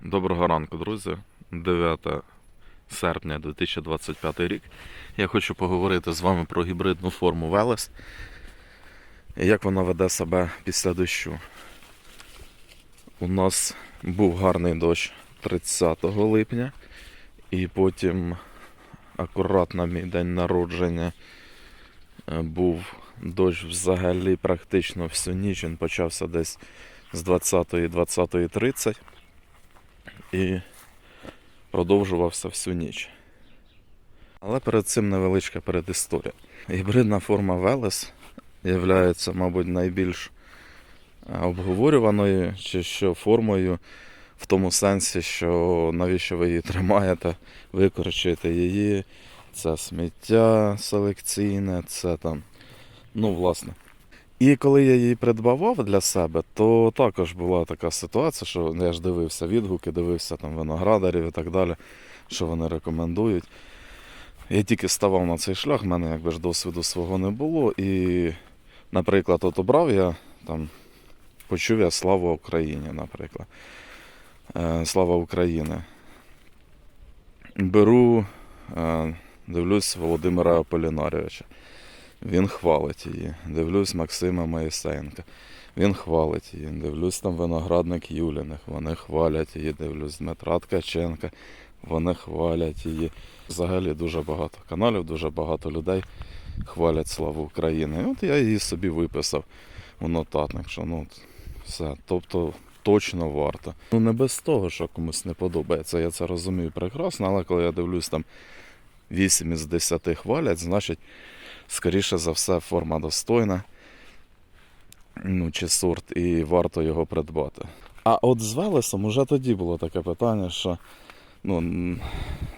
Доброго ранку, друзі. 9 серпня 2025 рік. Я хочу поговорити з вами про гібридну форму Велес і як вона веде себе після дощу. У нас був гарний дощ 30 липня, і потім акурат на мій день народження е, був дощ взагалі практично всю ніч. Він почався десь з 20-ї 20.30 і продовжувався всю ніч. Але перед цим невеличка передісторія. Гібридна форма Велес є, мабуть, найбільш е, обговорюваною чи що формою в тому сенсі, що навіщо ви її тримаєте, викорчуєте її, це сміття селекційне, це там, ну, власне. І коли я її придбавав для себе, то також була така ситуація, що я ж дивився відгуки, дивився там виноградарів і так далі, що вони рекомендують. Я тільки ставав на цей шлях, в мене якби ж досвіду свого не було. І, наприклад, от обрав я там, почув я Слава Україні, наприклад. Е, Слава України. Беру, е, дивлюсь Володимира Аполінарійовича. Він хвалить її. Дивлюсь Максима Моїсеєнка. Він хвалить її. Дивлюсь там виноградник Юліних. Вони хвалять її. Дивлюсь Дмитра Ткаченка. Вони хвалять її. Взагалі дуже багато каналів, дуже багато людей хвалять славу України. І от я її собі виписав у нотатник, що ну все. Тобто точно варто. Ну не без того, що комусь не подобається. Я це розумію прекрасно, але коли я дивлюсь там 8 із 10 хвалять, значить скоріше за все, форма достойна. Ну, чи сорт, і варто його придбати. А от з Велесом уже тоді було таке питання, що ну,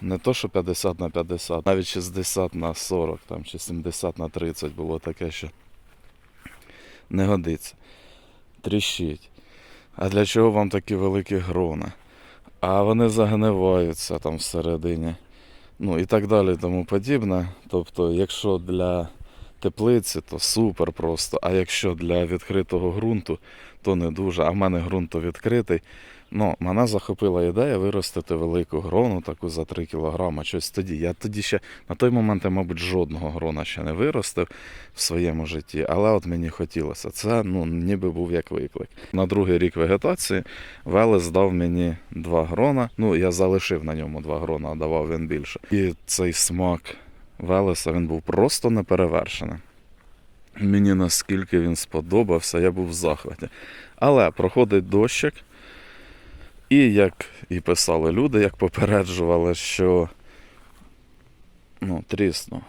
не то, що 50 на 50, навіть 60 на 40 там, чи 70 на 30 було таке, що не годиться. Тріщить. А для чого вам такі великі грона? А вони загниваються там всередині ну і так далі, тому подібне. Тобто, якщо для теплиці, то супер просто. А якщо для відкритого ґрунту, то не дуже. А в мене ґрунт відкритий. Ну, мене захопила ідея виростити велику грону, таку за 3 кілограма, щось тоді. Я тоді ще на той момент, я, мабуть, жодного грона ще не виростив в своєму житті, але от мені хотілося. Це ну, ніби був як виклик. На другий рік вегетації Велес дав мені два грона. Ну, я залишив на ньому два грона, а давав він більше. І цей смак Велеса він був просто неперевершений. Мені наскільки він сподобався, я був в захваті. Але проходить дощик, і як і писали люди, як попереджували, що ну, тріснув.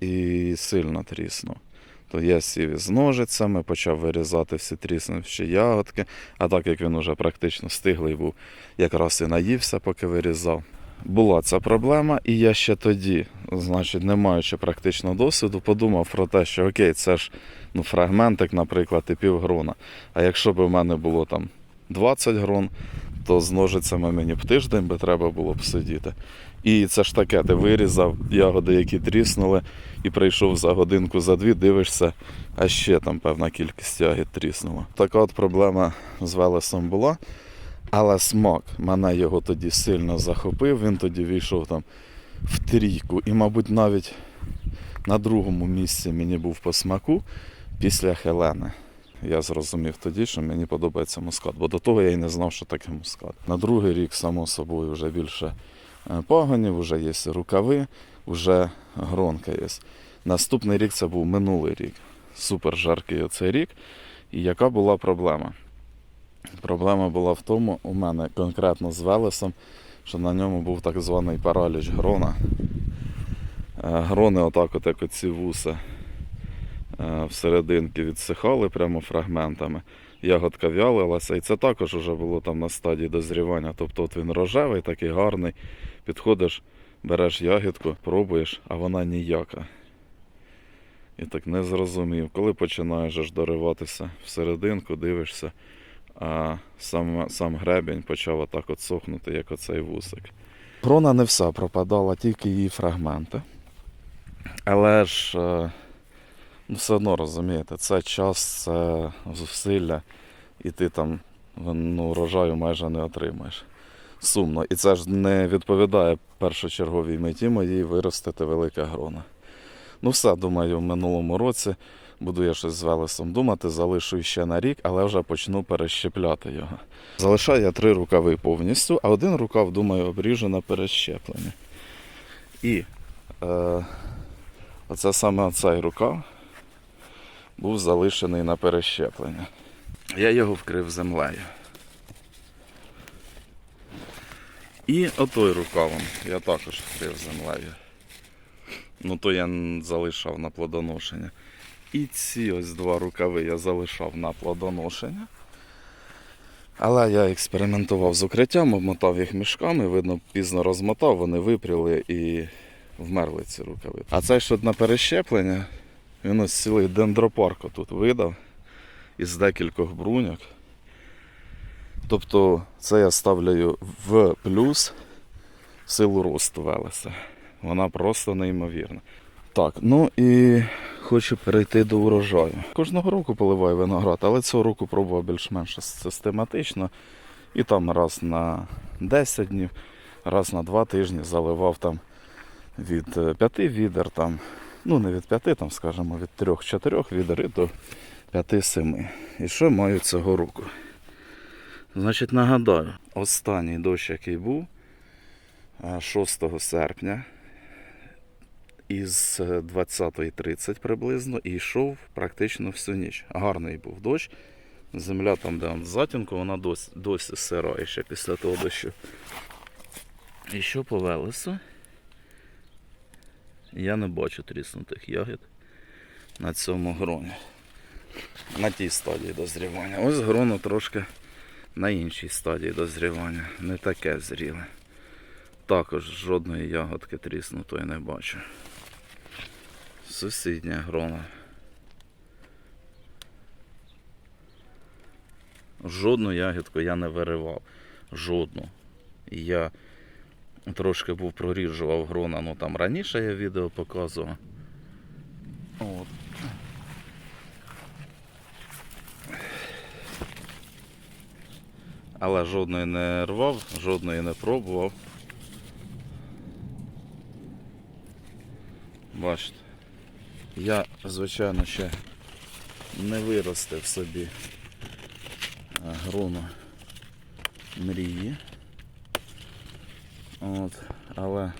І сильно тріснув. То я сів із ножицями, почав вирізати всі тріснувші ягодки, а так як він уже практично стиглий був, якраз і наївся, поки вирізав. Була ця проблема, і я ще тоді, значить, не маючи практичного досвіду, подумав про те, що окей, це ж ну, фрагментик, наприклад, і півгрона. А якщо б у мене було там 20 грон, то з ножицями мені б тиждень би треба було б сидіти. І це ж таке, ти вирізав ягоди, які тріснули, і прийшов за годинку, за дві, дивишся, а ще там певна кількість ягід тріснула. Така от проблема з Велесом була. Але смак мене його тоді сильно захопив. Він тоді війшов там в трійку. І, мабуть, навіть на другому місці мені був по смаку після Хелени. Я зрозумів тоді, що мені подобається мускат, бо до того я й не знав, що таке мускат. На другий рік, само собою, вже більше е, пагонів, вже є рукави, вже гронка є. Наступний рік це був минулий рік. Супер жаркий оцей рік. І яка була проблема? Проблема була в тому, у мене конкретно з Велесом, що на ньому був так званий параліч грона. Е, Грони, отак, от як оці вуса всерединки відсихали прямо фрагментами. Ягодка в'ялилася, і це також вже було там на стадії дозрівання. Тобто от він рожевий, такий гарний. Підходиш, береш ягідку, пробуєш, а вона ніяка. І так не зрозумів. Коли починаєш аж дориватися всерединку, дивишся, а сам, сам гребінь почав отак от сохнути, як оцей вусик. Крона не вся пропадала, тільки її фрагменти. Але ж е, все одно розумієте, це час, це зусилля, і ти там ну, урожаю майже не отримаєш. сумно. І це ж не відповідає першочерговій меті моїй виростити велике грона. Ну все, думаю, в минулому році буду я щось з Велесом думати, залишу ще на рік, але вже почну перещепляти його. Залишаю я три рукави повністю, а один рукав, думаю, обріжу на перещеплення. І е, оце саме цей рукав був залишений на перещеплення. Я його вкрив землею. І отой рукавом я також вкрив землею. Ну то я залишав на плодоношення. І ці ось два рукави я залишав на плодоношення. Але я експериментував з укриттям, обмотав їх мішками, видно, пізно розмотав, вони випріли і вмерли ці рукави. А цей що на перещеплення, він ось цілий дендропарк тут видав із декількох бруньок. Тобто це я ставлю в плюс силу росту Велеса. Вона просто неймовірна. Так, ну і хочу перейти до урожаю. Кожного року поливаю виноград, але цього року пробував більш-менш систематично. І там раз на 10 днів, раз на 2 тижні заливав там від 5 відер, там, ну не від 5, там, скажімо, від 3-4 відер і до 5-7. І що маю цього року? Значить, нагадаю, останній дощ, який був е, 6 серпня із е, 20.30 приблизно і йшов практично всю ніч. Гарний був дощ. Земля там, де затінку, вона досі, досі сира ще після того дощу. І що по Велесу? Я не бачу тріснутих ягід на цьому гроні. На тій стадії дозрівання. Ось гроно трошки на іншій стадії дозрівання. Не таке зріле. Також жодної ягодки тріснутої не бачу. Сусіднє гроно. Жодну ягідку я не виривав. Жодну. Я трошки був проріджував грона, ну там раніше я відео показував. От. Але жодної не рвав, жодної не пробував. Бачите, я, звичайно, ще не виростив собі е, грону мрії. От, але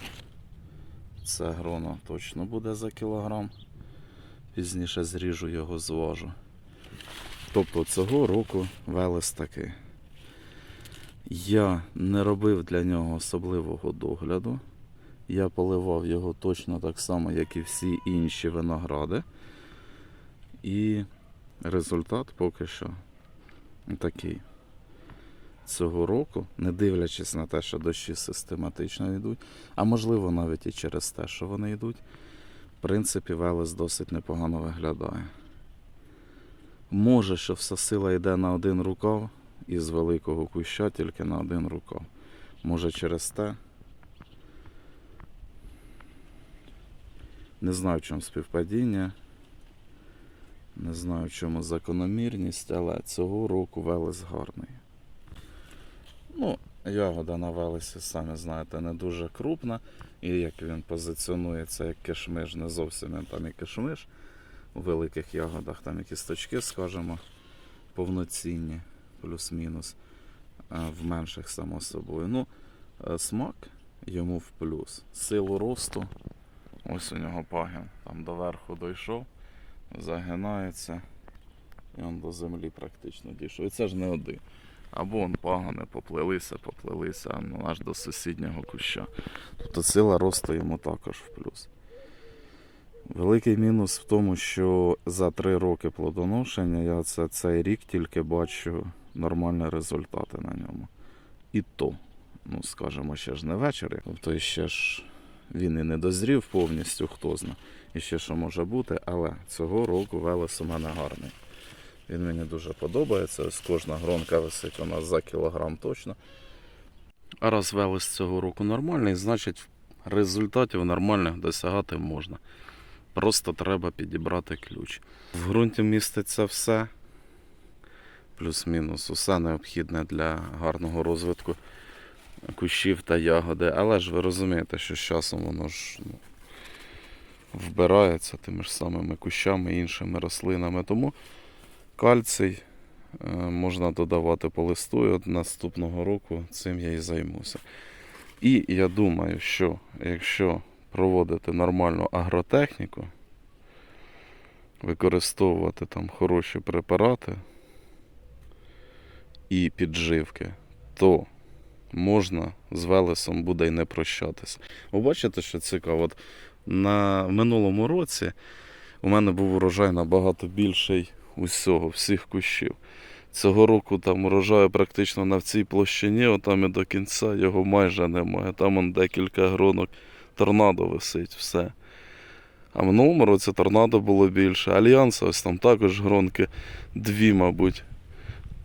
це гроно точно буде за кілограм. Пізніше зріжу його, зважу. Тобто цього року велес такий. Я не робив для нього особливого догляду. Я поливав його точно так само, як і всі інші виногради. І результат поки що такий. Цього року, не дивлячись на те, що дощі систематично йдуть, а можливо навіть і через те, що вони йдуть, в принципі, Велес досить непогано виглядає. Може, що вся сила йде на один рукав із великого куща тільки на один рукав. Може через те. Не знаю, в чому співпадіння. Не знаю, в чому закономірність, але цього року Велес гарний. Ну, ягода на Велесі, самі знаєте, не дуже крупна. І як він позиціонується як кишмиш, не зовсім він там і кишмиш. У великих ягодах там і кісточки, скажімо, повноцінні, плюс-мінус, в менших, само собою. Ну, е, смак йому в плюс. Силу росту. Ось у нього пагін. Там доверху дійшов, загинається. І он до землі практично дійшов. І це ж не один. Або он пагони поплилися, поплилися ну, аж до сусіднього куща. Тобто сила росту йому також в плюс. Великий мінус в тому, що за три роки плодоношення я це, цей рік тільки бачу нормальні результати на ньому. І то, ну скажімо, ще ж не вечір. Тобто ще ж він і не дозрів повністю, хто зна. І ще що може бути, але цього року Велес у мене гарний. Він мені дуже подобається. Ось кожна гронка висить у нас за кілограм точно. А раз Велес цього року нормальний, значить результатів нормальних досягати можна. Просто треба підібрати ключ. В ґрунті міститься все, плюс-мінус, усе необхідне для гарного розвитку кущів та ягоди. Але ж ви розумієте, що з часом воно ж ну, вбирається тими ж самими кущами і іншими рослинами. Тому кальцій е, можна додавати по листу, і от наступного року цим я і займуся. І я думаю, що якщо проводити нормальну агротехніку, використовувати там хороші препарати і підживки, то можна з Велесом буде й не прощатися. Ви бачите, що цікаво? От на минулому році у мене був урожай набагато більший усього, всіх кущів. Цього року там урожаю практично на цій площині, отам і до кінця його майже немає. Там он декілька гронок торнадо висить, все. А в минулому році торнадо було більше. Альянса, ось там також гронки дві, мабуть.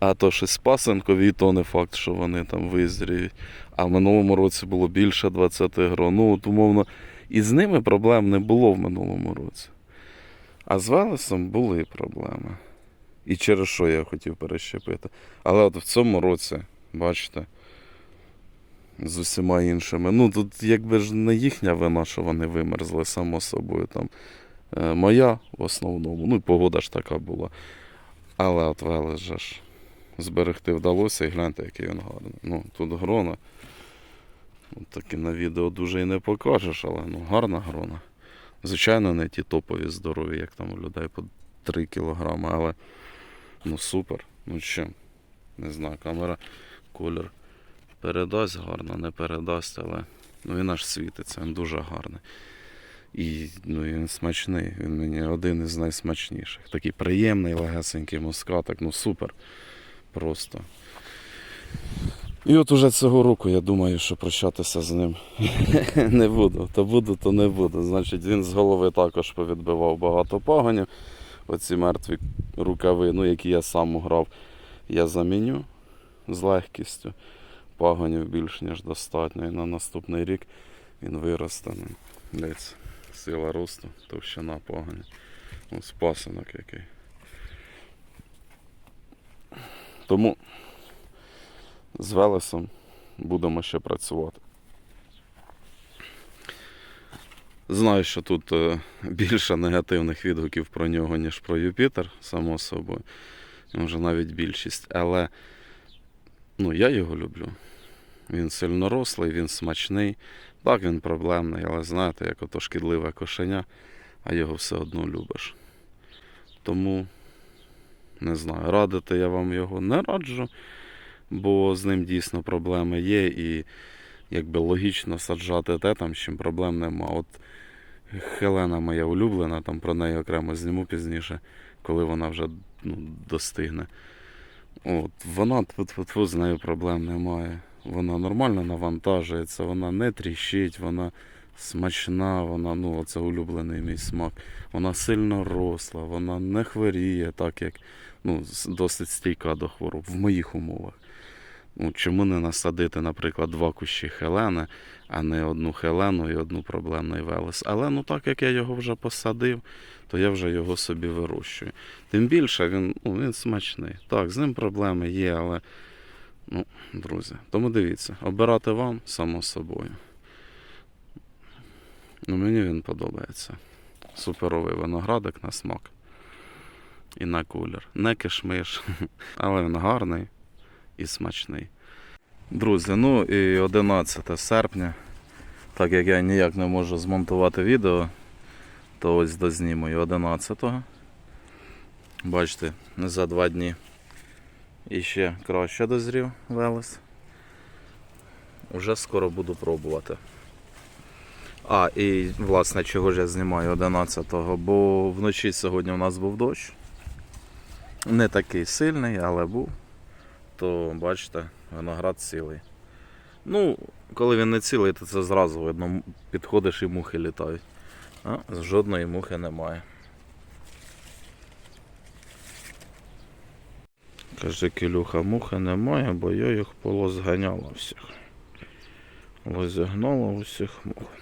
А то щось пасенкові, то не факт, що вони там визріють. А в минулому році було більше 20 грон. Ну, от умовно, і з ними проблем не було в минулому році. А з Велесом були проблеми. І через що я хотів перещепити. Але от в цьому році, бачите, з усіма іншими. Ну, тут якби ж не їхня вина, що вони вимерзли, само собою. Там, е, моя в основному. Ну і погода ж така була. Але от Велес же ж зберегти вдалося і гляньте, який він гарний. Ну, тут грона. От таки на відео дуже і не покажеш, але ну, гарна грона. Звичайно, не ті топові здорові, як там у людей по 3 кілограми, але ну супер. Ну чим? Не знаю, камера колір передасть гарно, не передасть, але ну, він аж світиться, він дуже гарний. І ну, він смачний, він мені один із найсмачніших. Такий приємний, легесенький мускатик, ну супер. Просто. І от уже цього року я думаю, що прощатися з ним не буду. То буду, то не буду. Значить, він з голови також повідбивав багато пагонів. Оці мертві рукави, ну, які я сам уграв, я заміню з легкістю. Пагонів більш ніж достатньо. І на наступний рік він виросте. Ну, десь сила росту, товщина пагонів. Ось пасинок який. Тому з Велесом будемо ще працювати. Знаю, що тут е, більше негативних відгуків про нього, ніж про Юпітер, само собою. Може навіть більшість. Але ну, я його люблю. Він сильно рослий, він смачний. Так, він проблемний, але знаєте, як ото шкідливе кошеня, а його все одно любиш. Тому не знаю, радити я вам його не раджу, бо з ним дійсно проблеми є, і якби логічно саджати те, там, з чим проблем нема. От Хелена моя улюблена, там про неї окремо зніму пізніше, коли вона вже ну, достигне. От, вона тьфу-тьфу-тьфу, з нею проблем немає. Вона нормально навантажується, вона не тріщить, вона смачна, вона, ну, оце улюблений мій смак. Вона сильно росла, вона не хворіє, так як ну, досить стійка до хвороб в моїх умовах. Ну, чому не насадити, наприклад, два кущі Хелени, а не одну Хелену і одну проблемний Велес. Але ну так як я його вже посадив, то я вже його собі вирощую. Тим більше він, ну, він смачний. Так, з ним проблеми є, але ну, друзі, тому дивіться, обирати вам само собою. Ну, мені він подобається. Суперовий виноградик на смак. І на колір. Не кишмиш, але він гарний і смачний. Друзі, ну і 11 серпня. Так як я ніяк не можу змонтувати відео, то ось дозніму і 11-го. Бачите, за два дні. І ще краще дозрів Велес. Уже скоро буду пробувати. А, і власне, чого ж я знімаю 11-го, бо вночі сьогодні у нас був дощ. Не такий сильний, але був. То бачите, виноград цілий. Ну, коли він не цілий, то це зразу видно. Підходиш і мухи літають. А жодної мухи немає. Каже, Кілюха, мухи немає, бо я їх полозганяла всіх. Розігнала усіх мух.